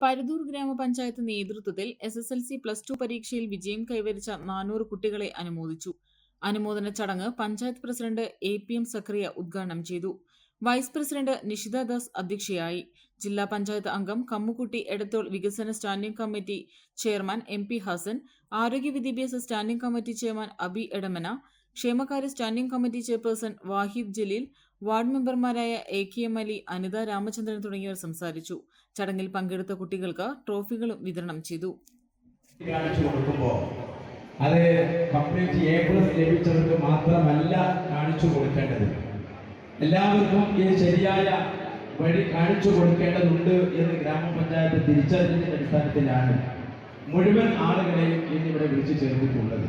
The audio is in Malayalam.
പരുതൂർ ഗ്രാമപഞ്ചായത്ത് നേതൃത്വത്തിൽ S S L C plus two പരീക്ഷയിൽ വിജയം കൈവരിച്ച നാനൂറ് കുട്ടികളെ അനുമോദിച്ചു. അനുമോദന ചടങ്ങ് panchayat president A P M Zakariya ഉദ്ഘാടനം ചെയ്തു. വൈസ് പ്രസിഡന്റ് നിഷിത ദാസ് അധ്യക്ഷയായി. ജില്ലാ പഞ്ചായത്ത് അംഗം കമ്മുകുട്ടി എടത്തോൾ വികസന standing committee chairman M P Hasan ആരോഗ്യ വിദ്യാഭ്യാസ standing committee chairman Abi Edamana ക്ഷേമകാര്യ standing committee chairperson Wahid Jaleel ward മെമ്പർമാരായ A K M Ali Anitha Ramachandran തുടങ്ങിയവർ സംസാരിച്ചു. ചടങ്ങിൽ പങ്കെടുത്ത കുട്ടികൾക്ക് ട്രോഫികളും വിതരണം ചെയ്തു. അത് കംപ്ലീറ്റ് എ പ്ലസ് ലഭിച്ചവർക്ക് മാത്രമല്ല കാണിച്ചു കൊടുക്കേണ്ടത്. എല്ലാവർക്കും ഇത് ശരിയായ വഴി കാണിച്ചു കൊടുക്കേണ്ടതുണ്ട് എന്ന് ഗ്രാമപഞ്ചായത്ത് തിരിച്ചറിഞ്ഞതിന്റെ അടിസ്ഥാനത്തിലാണ് മുഴുവൻ ആളുകളെയും ഇന്നിവിടെ വിളിച്ചു ചേർത്തിട്ടുള്ളത്